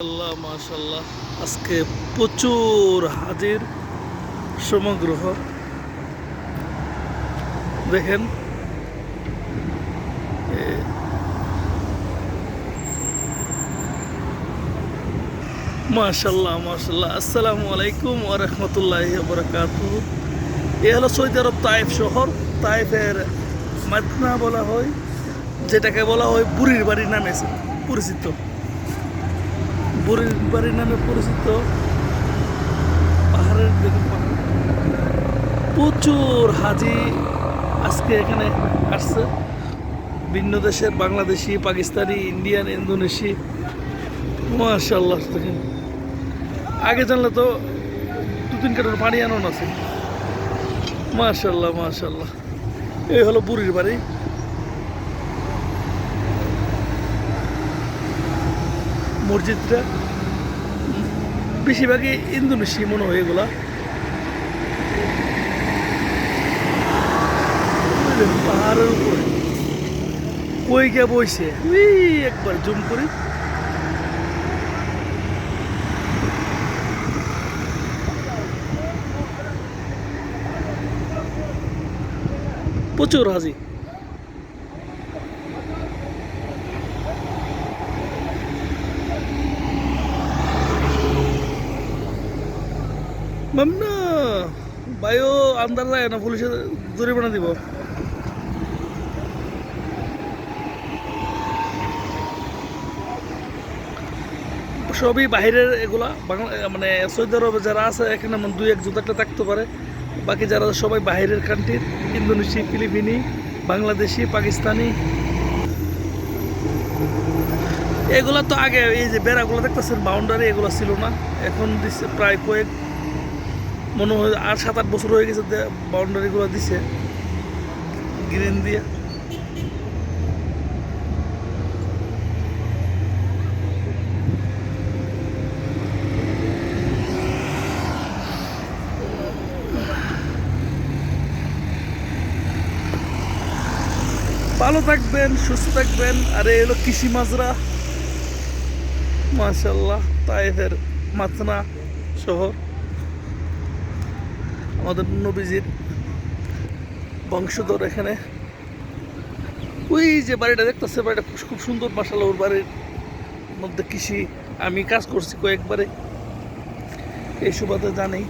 মাশাল্লাহ মাশাল্লাহ আজকে প্রচুর হাজির সমগ্রহ। দেখেন মাশাল্লাহ মাশাল্লাহ আসসালামু আলাইকুম বারাকাতুহু। এ হলো সৌদি আরব তাইফ শহর। তাইফের মাদনা বলা হয়, যেটাকে বলা হয় বুড়ির বাড়ি নামে পরিচিত। বুড়ির বাড়ি নামে পরিচিত পাহাড়ের দেখুন পাহাড়। প্রচুর হাজি আজকে এখানে আসছে। ভিন্ন দেশের বাংলাদেশি, পাকিস্তানি, ইন্ডিয়ান, ইন্দোনেশি। মাশাল্লাহ দেখেন। আগে জানলে তো দু তিন কার্টন পানি আনানো আছে। মাশাল্লাহ মাশাল্লাহ এই হলো বুড়ির বাড়ি। মসজিদটা। বেশিরভাগই ইন্দোনেশি মনে হয় এগুলা। পাহাড়ের উপরে। কই গে বইছে? উই, একবার জুম করি। প্রচুর হাজি। আন্দার জরিমানা সবই বাহিরের এগুলা, বাংলা মানে সৌদি আরবে যারা আছে এখানে মানে দুই একজন একটা থাকতে পারে। বাকি যারা সবাই বাহিরের কান্ট্রির ইন্দোনেশি, ফিলিপিনি, বাংলাদেশি, পাকিস্তানি। এগুলা তো আগে, এই যে বেড়াগুলো দেখতেছেন বাউন্ডারি এগুলো ছিল না। এখন দিচ্ছে প্রায় কয়েক মনে হয় আর সাত আট বছর হয়ে গেছে বাউন্ডারিগুলো দিছে। গ্রিন দিয়ে। ভালো থাকবেন, সুস্থ থাকবেন। আর এই হলো কৃষি মাজরা। মাশাল্লাহ তাইফের মাথনা শহর। আমাদের নবীজির বংশধর এখানে। ওই যে বাড়িটা দেখতেছে, বাড়িটা খুব সুন্দর মাসাল ওর বাড়ির মধ্যে কৃষি। আমি কাজ করছি কয়েকবারে। এই সুবাদে জানি